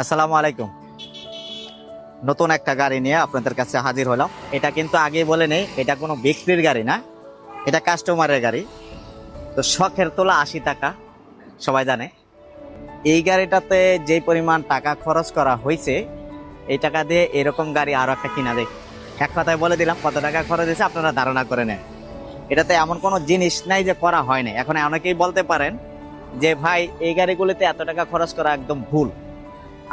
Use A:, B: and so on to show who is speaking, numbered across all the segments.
A: আসসালামু আলাইকুম। নতুন একটা গাড়ি নিয়ে আপনাদের কাছে হাজির হলাম। এটা কিন্তু আগে বলে নেই, এটা কোনো বিক্রির গাড়ি না, এটা কাস্টমারের গাড়ি। তো শখের তোলা আশি টাকা, সবাই জানে। এই গাড়িটাতে যেই পরিমাণ টাকা খরচ করা হয়েছে, এই টাকা দিয়ে এরকম গাড়ি আরও একটা কিনা দেখ এক কথায় বলে দিলাম, কত টাকা খরচ হয়েছে আপনারা ধারণা করে নেন। এটাতে এমন কোনো জিনিস নাই যে করা হয় না এখন অনেকেই বলতে পারেন যে, ভাই, এই গাড়িগুলিতে এত টাকা খরচ করা একদম ভুল।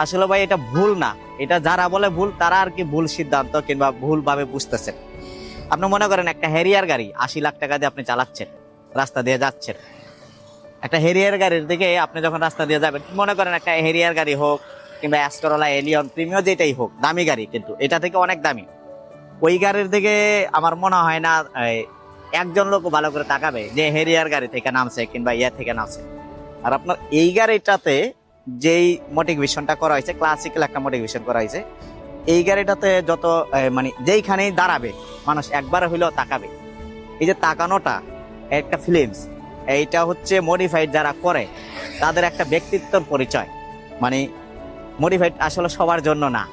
A: আসলে ভাই, এটা ভুল না। এটা যারা বলে ভুল, তারা আর কি ভুল সিদ্ধান্ত কিংবা ভুল ভাবে বুঝতেছেন। আপনি মনে করেন একটা হেরিয়ার গাড়ি আশি লাখ টাকা দিয়ে আপনি চালাচ্ছেন, রাস্তা দিয়ে যাচ্ছেন। একটা হেরিয়ার গাড়ির দিকে আপনি যখন রাস্তা দিয়ে যাবেন, মনে করেন একটা হেরিয়ার গাড়ি হোক কিংবা অ্যাস্টরোলা, এলিয়ন প্রিমিও যেটাই হোক, দামি গাড়ি কিন্তু, এটা থেকে অনেক দামি। ওই গাড়ির দিকে আমার মনে হয় না একজন লোক ভালো করে তাকাবে যে হেরিয়ার গাড়ি থেকে নামছে কিংবা ইয়ে থেকে নামছে। আর আপনার এই গাড়িটাতে যেই মোটিভেশনটা করা হয়েছে ক্লাসিক্যাল একটা মোটিভেশন করা হয়েছে, এই গাড়িটাতে যত মানে যেইখানেই দাঁড়াবে, মানুষ একবার হইলেও তাকাবে। এই যে তাকানোটা, একটা ফিলিংস এইটা হচ্ছে মডিফাইড যারা করে, তাদের একটা ব্যক্তিত্বর পরিচয়। মানে মডিফাইড আসলে সবার জন্য না।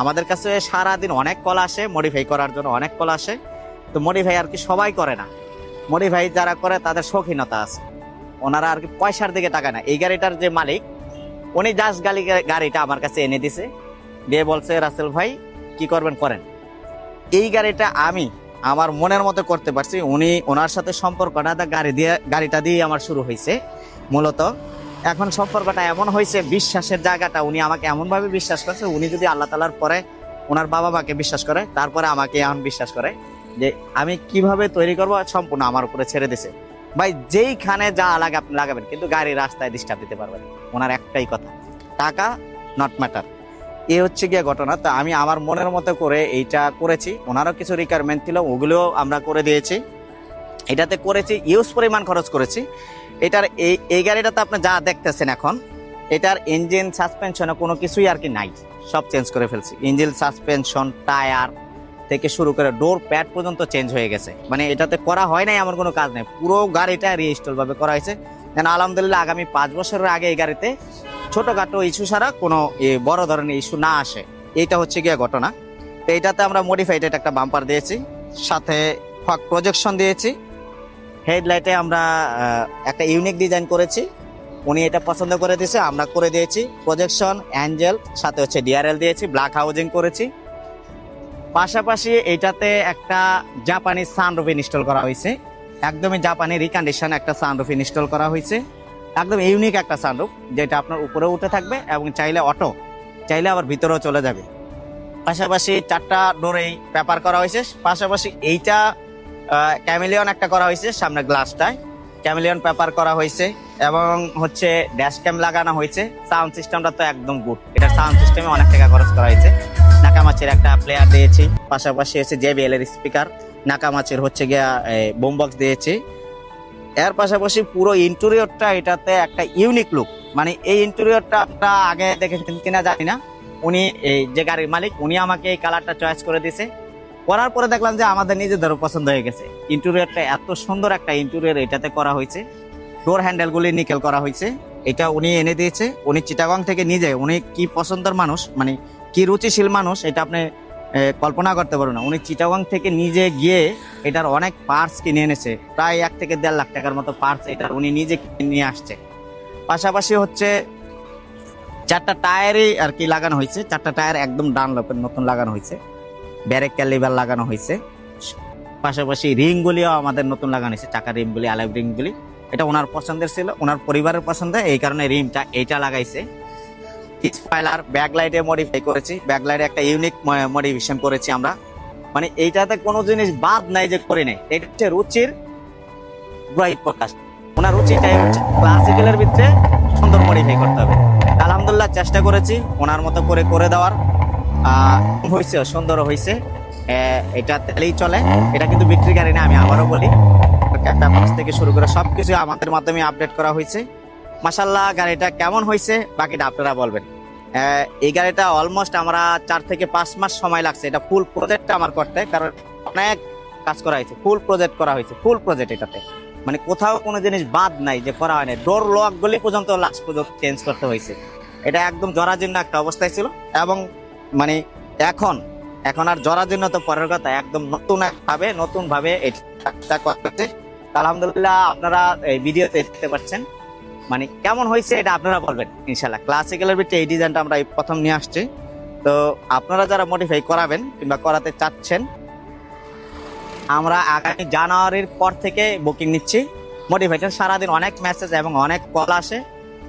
A: আমাদের কাছে সারাদিন অনেক কল আসে মডিফাই করার জন্য অনেক কল আসে। তো মডিফাই আর কি সবাই করে না। মডিফাই যারা করে, তাদের শৌখিনতা আছে। ওনারা আর কি পয়সার দিকে টাকা না। এই গাড়িটার যে মালিক উনি জাস্ট গালি গাড়িটা আমার কাছে এনে দিছে। দিয়ে বলছে, রাসেল ভাই, কি করবেন করেন? এই গাড়িটা আমি আমার মনের মতো করতে পারছি। উনি ওনার সাথে সম্পর্কটা তা গাড়ি দিয়ে গাড়িটা দিয়ে আমার শুরু হয়েছে। মূলত এখন সম্পর্কটা এমন হয়েছে, বিশ্বাসের জায়গাটা উনি আমাকে এমনভাবে বিশ্বাস করছে, উনি যদি আল্লাহ তালার পরে ওনার বাবা মাকে বিশ্বাস করে, তারপরে আমাকে এখন বিশ্বাস করে যে আমি কীভাবে তৈরি করব সম্পূর্ণ আমার উপরে ছেড়ে দিছে। ভাই, যেইখানে যা লাগে লাগাবেন, কিন্তু গাড়ি রাস্তায় ডিস্টার্ব দিতে পারবেন। ওনার একটাই কথা, টাকা নট ম্যাটার এ হচ্ছে গিয়ে ঘটনা। তো আমি আমার মনের মতো করে এইটা করেছি। ওনারও কিছু রিকোয়ারমেন্ট ছিল, ওগুলোও আমরা করে দিয়েছি। এটাতে করেছি ইউজ পরিমাণ খরচ করেছি। এটার এই এই গাড়িটাতে আপনি যা দেখতেছেন এখন, এটার ইঞ্জিন সাসপেনশনে কোনো কিছুই আর কি নাই। সব চেঞ্জ করে ফেলছি। ইঞ্জিন সাসপেনশন টায়ার থেকে শুরু করে ডোর প্যাড পর্যন্ত চেঞ্জ হয়ে গেছে। মানে এটাতে করা হয় নাই, এমন কোনো কাজ নেই। পুরো গাড়িটা রিইনস্টল ভাবে করা হয়েছে। যেন আলহামদুলিল্লাহ আগামী পাঁচ বছরের আগে এই গাড়িতে ছোটোখাটো ইস্যু ছাড়া কোনো বড় ধরনের ইস্যু না আসে। এইটা হচ্ছে গিয়ে ঘটনা। তো এইটাতে আমরা মডিফাইড একটা বাম্পার দিয়েছি, সাথে ফক প্রজেকশন দিয়েছি। হেডলাইটে আমরা একটা ইউনিক ডিজাইন করেছি। উনি এটা পছন্দ করে দিয়েছে, আমরা করে দিয়েছি। প্রজেকশন অ্যাঞ্জেল সাথে হচ্ছে ডিআরএল দিয়েছি ব্ল্যাক হাউজিং করেছি। পাশাপাশি এটাতে একটা জাপানি সানরুফ ইনস্টল করা হয়েছে। একদমই জাপানি রিকন্ডিশন একটা সানরুফ ইনস্টল করা হয়েছে। একদম ইউনিক একটা সানরুফ যেটা আপনার উপরে উঠে থাকবে এবং চাইলে অটো চাইলে আবার ভিতরেও চলে যাবে। পাশাপাশি চারটা ডোরেই পেপার করা হয়েছে। পাশাপাশি এইটা ক্যামিলিয়ন একটা করা হয়েছে সামনে গ্লাসটায় ক্যামিলিয়ন পেপার করা হয়েছে এবং হচ্ছে ড্যাশ ক্যাম লাগানো হয়েছে। সাউন্ড সিস্টেমটা তো একদম গুড এটা সাউন্ড সিস্টেমে অনেক টাকা খরচ করা হয়েছে। নাকামাচির একটা প্লেয়ার দিয়েছি। পাশাপাশি এসে জেবিএল এর স্পিকার নাকামাচির হচ্ছে গিয়া বোম বক্স দিয়েছি। এর পাশাপাশি পুরো ইন্টেরিয়রটা এটাতে একটা ইউনিক লুক মানে এই ইন্টেরিয়রটা আগে দেখেছেন কিনা জানি না। উনি এই যে গাড়ির মালিক, উনি আমাকে এই কালারটা চয়েস করে দিয়েছে। করার পরে দেখলাম যে আমাদের নিজেদেরও পছন্দ হয়ে গেছে। ইন্টেরিয়রটা এত সুন্দর একটা ইন্টেরিয়র এটাতে করা হয়েছে। ডোর হ্যান্ডেলগুলি নিকেল করা হয়েছে। এটা উনি এনে দিয়েছে। উনি চিটাগং থেকে নিজে, উনি কি পছন্দের মানুষ মানে কি রুচিশীল মানুষ, এটা আপনি কল্পনা করতে পারবেন না। উনি চিটাগং থেকে নিজে গিয়ে এটার অনেক পার্টস কিনে এনেছে। প্রায় এক থেকে দেড় লাখ টাকার মতো পার্টস এটা উনি নিজে নিয়ে আসছে। পাশাপাশি হচ্ছে চারটা টায়ারই আর কি লাগানো হয়েছে। চারটা টায়ার একদম ডান নতুন লাগানো হয়েছে। ব্যারেক ক্যালিবার লাগানো হয়েছে। পাশাপাশি রিংগুলিও আমাদের নতুন লাগানো হয়েছে, চাকা রিমগুলি আলাইভ রিংগুলি। এটা ওনার পছন্দের ছিল, ওনার পরিবারের পছন্দের এই কারণে রিমটা এইটা লাগাইছে। স্পয়লার ব্যাক লাইটে মডিফাই করেছি। ব্যাক লাইটে একটা ইউনিক মডিফিকেশন করেছি আমরা। মানে এইটাতে কোনো জিনিস বাদ নাই যে করে নেই। এটা হচ্ছে রুচির ব্রাইট প্রকাশ। ওনার রুচিটাই হচ্ছে ক্লাসিক্যালের ভিতরে সুন্দর মডিফাই করতে হবে। আলহামদুলিল্লাহ চেষ্টা করেছি ওনার মতো করে করে দেওয়ার। হয়েছে সুন্দর হয়েছে এটা তেলেই চলে। এটা কিন্তু বিক্রি গাড়ি না, আমি আবারও বলি। পেপারস থেকে শুরু করে সবকিছু আমাদের মাধ্যমে আপডেট করা হয়েছে মাসাল্লাহ গাড়িটা কেমন হয়েছে? বাকিটা আপনারা বলবেন। এই গাড়িটা অলমোস্ট আমরা চার থেকে পাঁচ মাস সময় লাগছে। এটা ফুল প্রজেক্টটা আমার করতে, কারণ অনেক কাজ করা হয়েছে। ফুল প্রজেক্ট করা হয়েছে ফুল প্রজেক্ট এটাতে। মানে কোথাও কোনো জিনিস বাদ নাই, যে করা হয়নি ডোর লক গুলি পর্যন্ত লাস্ট পর্যন্ত চেঞ্জ করতে হয়েছে। এটা একদম জরাজীর্ণ একটা অবস্থায় ছিল। এবং মানে এখন এখন আর জরাজীর্ণ তো পরের কথা, একদম নতুন একভাবে নতুনভাবে এটা করতে। আলহামদুলিল্লাহ, আপনারা এই ভিডিওতে দেখতে পাচ্ছেন। মানে কেমন হয়েছে এটা আপনারা বলবেন ইনশাল্লাহ ক্লাসিক্যালের ভিতরে এই ডিজাইনটা আমরা প্রথম নিয়ে আসছি। তো আপনারা যারা মডিফাই করাবেন কিংবা করাতে চাচ্ছেন, আমরা আগামী জানুয়ারির পর থেকে বুকিং নিচ্ছি। মডিফাইডের সারাদিন অনেক মেসেজ এবং অনেক কল আসে।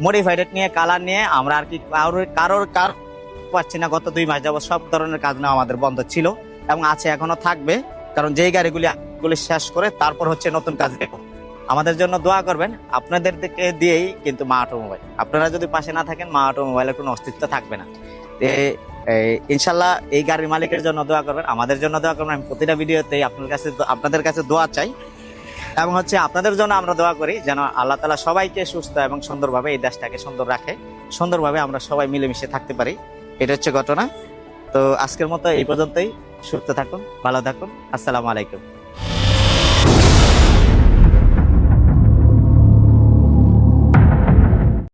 A: মডিফাইডেড নিয়ে কালার নিয়ে আমরা আর কি কারোর কারোর কার পাচ্ছি না। গত দুই মাস যাবত সব ধরনের কাজ নেওয়া আমাদের বন্ধ ছিল এবং আছে, এখনও থাকবে। কারণ যেই গাড়িগুলি গুলি শেষ করে তারপর হচ্ছে নতুন কাজ দেবো। আমাদের জন্য দোয়া করবেন। আপনাদের দিকে দিয়েই কিন্তু মা অটোমোবাইল আপনারা যদি পাশে না থাকেন, মা অটোমোবাইলের কোনো অস্তিত্ব থাকবে না। ইনশাল্লাহ এই গাড়ির মালিকের জন্য দোয়া করবেন। আমাদের জন্য দোয়া করবেন। আমি প্রতিটা ভিডিওতেই আপনার কাছে আপনাদের কাছে দোয়া চাই। এবং হচ্ছে আপনাদের জন্য আমরা দোয়া করি যেন আল্লাহ তালা সবাইকে সুস্থ এবং সুন্দরভাবে এই দেশটাকে সুন্দর রাখে। সুন্দরভাবে আমরা সবাই মিলেমিশে থাকতে পারি। এটা হচ্ছে ঘটনা। তো আজকের মতো এই পর্যন্তই। সুস্থ থাকুন, ভালো থাকুন। আসসালামু আলাইকুম।